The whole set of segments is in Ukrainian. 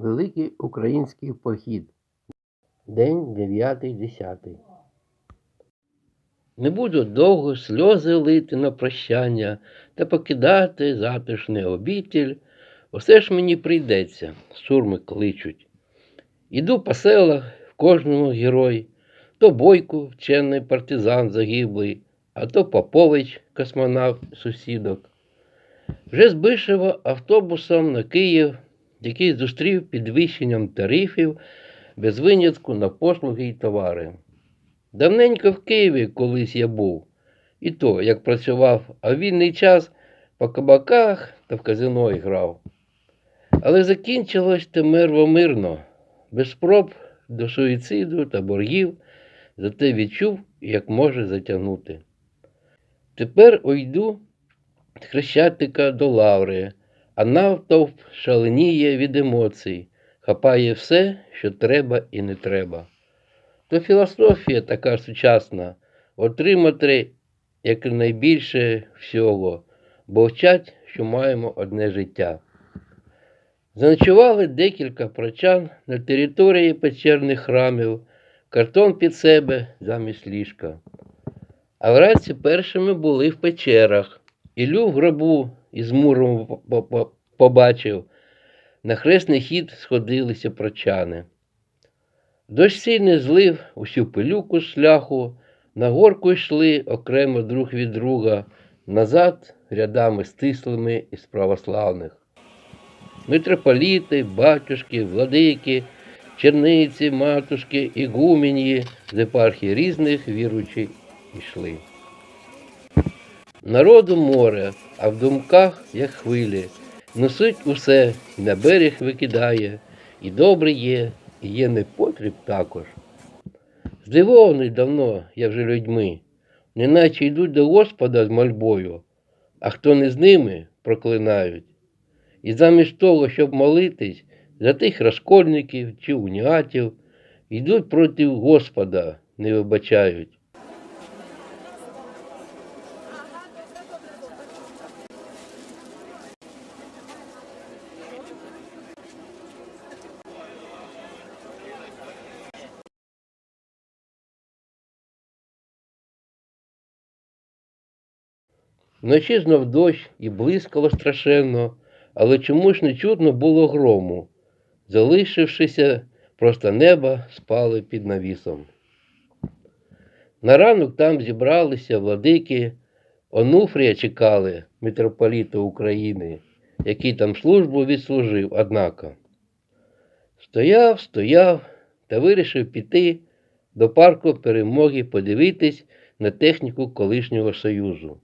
Великий український похід. День 9-10. Не буду довго сльози лити на прощання та покидати затишний обітель. Усе ж мені прийдеться, сурми кличуть. Іду по селах, в кожному герой, то бойко, вчений партизан загиблий, а то Попович, космонавт сусідок. Вже з автобусом на Київ, який зустрів підвищенням тарифів без винятку на послуги й товари. Давненько в Києві колись я був, і то, як працював, а вільний час по кабаках та в казино грав. Але закінчилось те мирво-мирно, без спроб до суїциду та боргів, зате відчув, як може затягнути. Тепер уйду Хрещатика до Лаври, а навтовп шаленіє від емоцій, хапає все, що треба і не треба. То філософія така сучасна, отримати якнайбільше всього, бо вчать, що маємо одне життя. Заночували декілька прочан на території печерних храмів, картон під себе замість ліжка. А вранці першими були в печерах. Ілю в гробу із муром побачив. На хресний хід сходилися прочани. Дощ сильний злив усю пилюку шляху, на горку йшли окремо друг від друга, назад рядами стислими із православних. Митрополіти, батюшки, владики, черниці, матушки, ігуменії з епархій різних віручі йшли. Народу море, а в думках, як хвилі, носить усе, і на берег викидає, і добре є, і є непотріб також. Здивований давно я вже людьми, неначе йдуть до Господа з мольбою, а хто не з ними, проклинають. І замість того, щоб молитись за тих розкольників чи уніатів, йдуть проти Господа, не вибачають. Вночі знов дощ і блискало страшенно, але чомусь не чутно було грому. Залишившися просто неба, спали під навісом. На ранок там зібралися владики, Онуфрія чекали митрополіта України, який там службу відслужив, однако. Стояв, стояв та вирішив піти до парку перемоги подивитись на техніку колишнього Союзу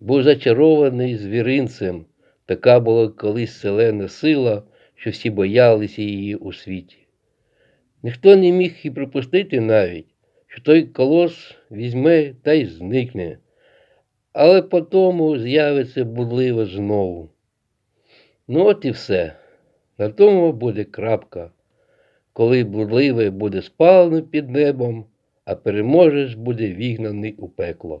був зачарований звіринцем. Така була колись селена сила, що всі боялися її у світі. Ніхто не міг і припустити навіть, що той колос візьме та й зникне, але потому з'явиться будливо знову. Ну от і все. На тому буде крапка, коли будливе буде спалений під небом, а переможець буде вігнаний у пекло.